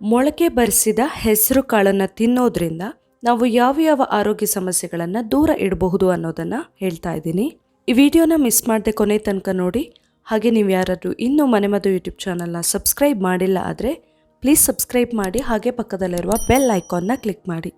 ಮೊಳಕೆ ಬರಿಸಿದ ಹೆಸರು ಕಾಳನ್ನು ತಿನ್ನೋದ್ರಿಂದ ನಾವು ಯಾವ ಯಾವ ಆರೋಗ್ಯ ಸಮಸ್ಯೆಗಳನ್ನು ದೂರ ಇಡಬಹುದು ಅನ್ನೋದನ್ನ ಹೇಳ್ತಾ ಇದ್ದೀನಿ. ಈ ವಿಡಿಯೋನ ಮಿಸ್ ಮಾಡದೆ ಕೊನೆ ತನಕ ನೋಡಿ. ಹಾಗೆ ನೀವು ಯಾರಾದರೂ ಇನ್ನೂ ಮನೆಮದ್ದು ಯೂಟ್ಯೂಬ್ ಚಾನಲ್ನ ಸಬ್ಸ್ಕ್ರೈಬ್ ಮಾಡಿಲ್ಲ ಆದರೆ ಪ್ಲೀಸ್ ಸಬ್ಸ್ಕ್ರೈಬ್ ಮಾಡಿ, ಹಾಗೆ ಪಕ್ಕದಲ್ಲಿರುವ ಬೆಲ್ ಐಕಾನ್ನ ಕ್ಲಿಕ್ ಮಾಡಿ.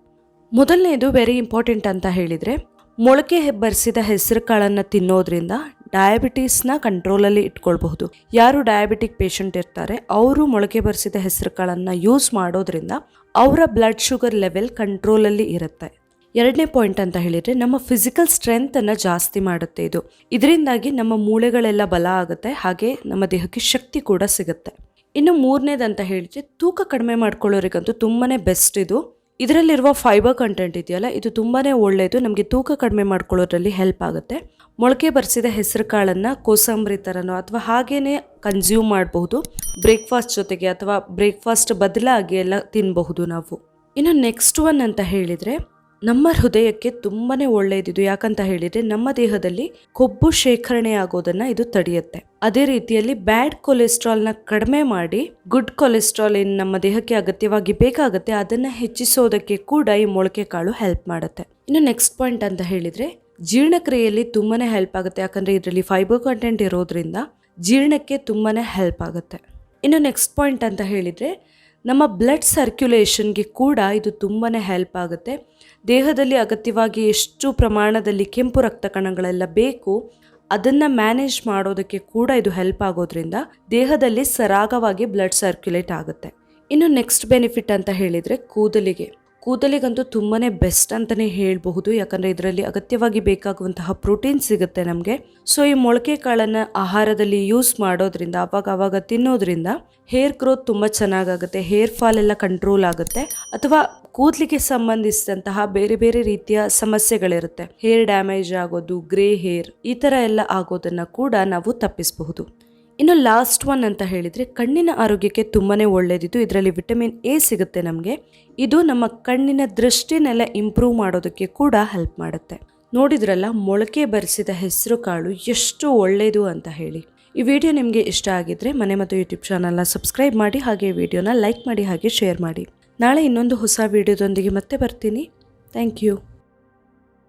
ಮೊದಲನೇದು ವೆರಿ ಇಂಪಾರ್ಟೆಂಟ್ ಅಂತ ಹೇಳಿದರೆ ಮೊಳಕೆ ಬರಿಸಿದ ಹೆಸರು ಕಾಳನ್ನು ತಿನ್ನೋದ್ರಿಂದ ಡಯಾಬಿಟೀಸ್ನ ಕಂಟ್ರೋಲಲ್ಲಿ ಇಟ್ಕೊಳ್ಬಹುದು. ಯಾರು ಡಯಾಬಿಟಿಕ್ ಪೇಷಂಟ್ ಇರ್ತಾರೆ, ಅವರು ಮೊಳಕೆ ಬರೆಸಿದ ಹೆಸರುಗಳನ್ನು ಯೂಸ್ ಮಾಡೋದ್ರಿಂದ ಅವರ ಬ್ಲಡ್ ಶುಗರ್ ಲೆವೆಲ್ ಕಂಟ್ರೋಲಲ್ಲಿ ಇರುತ್ತೆ. ಎರಡನೇ ಪಾಯಿಂಟ್ ಅಂತ ಹೇಳಿದರೆ, ನಮ್ಮ ಫಿಸಿಕಲ್ ಸ್ಟ್ರೆಂತನ್ನು ಜಾಸ್ತಿ ಮಾಡುತ್ತೆ ಇದು. ಇದರಿಂದಾಗಿ ನಮ್ಮ ಮೂಳೆಗಳೆಲ್ಲ ಬಲ ಆಗುತ್ತೆ, ಹಾಗೆ ನಮ್ಮ ದೇಹಕ್ಕೆ ಶಕ್ತಿ ಕೂಡ ಸಿಗುತ್ತೆ. ಇನ್ನು ಮೂರನೇದಂತ ಹೇಳಿದರೆ, ತೂಕ ಕಡಿಮೆ ಮಾಡ್ಕೊಳ್ಳೋರಿಗಂತೂ ತುಂಬಾ ಬೆಸ್ಟ್ ಇದು. ಇದರಲ್ಲಿರುವ ಫೈಬರ್ ಕಂಟೆಂಟ್ ಇದೆಯಲ್ಲ, ಇದು ತುಂಬಾ ಒಳ್ಳೆಯದು. ನಮಗೆ ತೂಕ ಕಡಿಮೆ ಮಾಡ್ಕೊಳ್ಳೋದ್ರಲ್ಲಿ ಹೆಲ್ಪ್ ಆಗುತ್ತೆ. ಮೊಳಕೆ ಬರೆಸಿದ ಹೆಸರು ಕಾಳನ್ನು ಕೋಸಂಬರಿ ಥರನೋ ಅಥವಾ ಹಾಗೇ ಕನ್ಸ್ಯೂಮ್ ಮಾಡಬಹುದು. ಬ್ರೇಕ್ಫಾಸ್ಟ್ ಜೊತೆಗೆ ಅಥವಾ ಬ್ರೇಕ್ಫಾಸ್ಟ್ ಬದಲಾಗಿ ಎಲ್ಲ ತಿನ್ನಬಹುದು ನಾವು. ಇನ್ನು ನೆಕ್ಸ್ಟ್ ಒನ್ ಅಂತ ಹೇಳಿದರೆ ನಮ್ಮ ಹೃದಯಕ್ಕೆ ತುಂಬಾ ಒಳ್ಳೆಯದಿದು. ಯಾಕಂತ ಹೇಳಿದರೆ ನಮ್ಮ ದೇಹದಲ್ಲಿ ಕೊಬ್ಬು ಶೇಖರಣೆ ಆಗೋದನ್ನ ಇದು ತಡೆಯುತ್ತೆ. ಅದೇ ರೀತಿಯಲ್ಲಿ ಬ್ಯಾಡ್ ಕೊಲೆಸ್ಟ್ರಾಲ್ನ ಕಡಿಮೆ ಮಾಡಿ ಗುಡ್ ಕೊಲೆಸ್ಟ್ರಾಲ್ ಏನು ನಮ್ಮ ದೇಹಕ್ಕೆ ಅಗತ್ಯವಾಗಿ ಬೇಕಾಗುತ್ತೆ, ಅದನ್ನು ಹೆಚ್ಚಿಸೋದಕ್ಕೆ ಕೂಡ ಈ ಮೊಳಕೆ ಕಾಳು ಹೆಲ್ಪ್ ಮಾಡುತ್ತೆ. ಇನ್ನು ನೆಕ್ಸ್ಟ್ ಪಾಯಿಂಟ್ ಅಂತ ಹೇಳಿದರೆ ಜೀರ್ಣಕ್ರಿಯೆಯಲ್ಲಿ ತುಂಬಾ ಹೆಲ್ಪ್ ಆಗುತ್ತೆ. ಯಾಕಂದರೆ ಇದರಲ್ಲಿ ಫೈಬರ್ ಕಂಟೆಂಟ್ ಇರೋದ್ರಿಂದ ಜೀರ್ಣಕ್ಕೆ ತುಂಬಾ ಹೆಲ್ಪ್ ಆಗುತ್ತೆ. ಇನ್ನು ನೆಕ್ಸ್ಟ್ ಪಾಯಿಂಟ್ ಅಂತ ಹೇಳಿದರೆ ನಮ್ಮ ಬ್ಲಡ್ ಸರ್ಕ್ಯುಲೇಷನ್ಗೆ ಕೂಡ ಇದು ತುಂಬಾ ಹೆಲ್ಪ್ ಆಗುತ್ತೆ. ದೇಹದಲ್ಲಿ ಅಗತ್ಯವಾಗಿ ಎಷ್ಟು ಪ್ರಮಾಣದಲ್ಲಿ ಕೆಂಪು ರಕ್ತ ಕಣಗಳೆಲ್ಲ ಬೇಕು, ಅದನ್ನು ಮ್ಯಾನೇಜ್ ಮಾಡೋದಕ್ಕೆ ಕೂಡ ಇದು ಹೆಲ್ಪ್ ಆಗೋದ್ರಿಂದ ದೇಹದಲ್ಲಿ ಸರಾಗವಾಗಿ ಬ್ಲಡ್ ಸರ್ಕ್ಯುಲೇಟ್ ಆಗುತ್ತೆ. ಇನ್ನು ನೆಕ್ಸ್ಟ್ ಬೆನಿಫಿಟ್ ಅಂತ ಹೇಳಿದರೆ ಕೂದಲಿಗೆ. ಕೂದಲಿಗಂತೂ ತುಂಬಾ ಬೆಸ್ಟ್ ಅಂತಲೇ ಹೇಳಬಹುದು, ಯಾಕಂದರೆ ಇದರಲ್ಲಿ ಅಗತ್ಯವಾಗಿ ಬೇಕಾಗುವಂತಹ ಪ್ರೋಟೀನ್ ಸಿಗುತ್ತೆ ನಮಗೆ. ಸೊ ಈ ಮೊಳಕೆ ಕಾಳನ್ನು ಆಹಾರದಲ್ಲಿ ಯೂಸ್ ಮಾಡೋದ್ರಿಂದ, ಅವಾಗ ಅವಾಗ ತಿನ್ನೋದ್ರಿಂದ ಹೇರ್ ಗ್ರೋತ್ ತುಂಬ ಚೆನ್ನಾಗಾಗುತ್ತೆ ಹೇರ್ ಫಾಲ್ ಎಲ್ಲ ಕಂಟ್ರೋಲ್ ಆಗುತ್ತೆ, ಅಥವಾ ಕೂದಲಿಗೆ ಸಂಬಂಧಿಸಿದಂತಹ ಬೇರೆ ಬೇರೆ ರೀತಿಯ ಸಮಸ್ಯೆಗಳಿರುತ್ತೆ. ಹೇರ್ ಡ್ಯಾಮೇಜ್ ಆಗೋದು ಗ್ರೇ ಹೇರ್ ಈ ಥರ ಎಲ್ಲ ಆಗೋದನ್ನು ಕೂಡ ನಾವು ತಪ್ಪಿಸಬಹುದು. ಇನ್ನು ಲಾಸ್ಟ್ ಒನ್ ಅಂತ ಹೇಳಿದರೆ ಕಣ್ಣಿನ ಆರೋಗ್ಯಕ್ಕೆ ತುಂಬಾ ಒಳ್ಳೆಯದಿದ್ದು ಇದರಲ್ಲಿ ವಿಟಮಿನ್ ಎ ಸಿಗುತ್ತೆ ನಮಗೆ. ಇದು ನಮ್ಮ ಕಣ್ಣಿನ ದೃಷ್ಟಿನೆಲ್ಲ ಇಂಪ್ರೂವ್ ಮಾಡೋದಕ್ಕೆ ಕೂಡ ಹೆಲ್ಪ್ ಮಾಡುತ್ತೆ. ನೋಡಿದ್ರಲ್ಲ, ಮೊಳಕೆ ಬರಿಸಿದ ಹೆಸರು ಕಾಳು ಎಷ್ಟು ಒಳ್ಳೆಯದು ಅಂತ ಹೇಳಿ. ಈ ವಿಡಿಯೋ ನಿಮಗೆ ಇಷ್ಟ ಆಗಿದ್ರೆ ಮನೆ ಮತ್ತು ಯೂಟ್ಯೂಬ್ ಚಾನಲ್ನ ಸಬ್ಸ್ಕ್ರೈಬ್ ಮಾಡಿ, ಹಾಗೆ ವಿಡಿಯೋನ ಲೈಕ್ ಮಾಡಿ, ಹಾಗೆ ಶೇರ್ ಮಾಡಿ. ನಾಳೆ ಇನ್ನೊಂದು ಹೊಸ ವಿಡಿಯೋದೊಂದಿಗೆ ಮತ್ತೆ ಬರ್ತೀನಿ. Thank you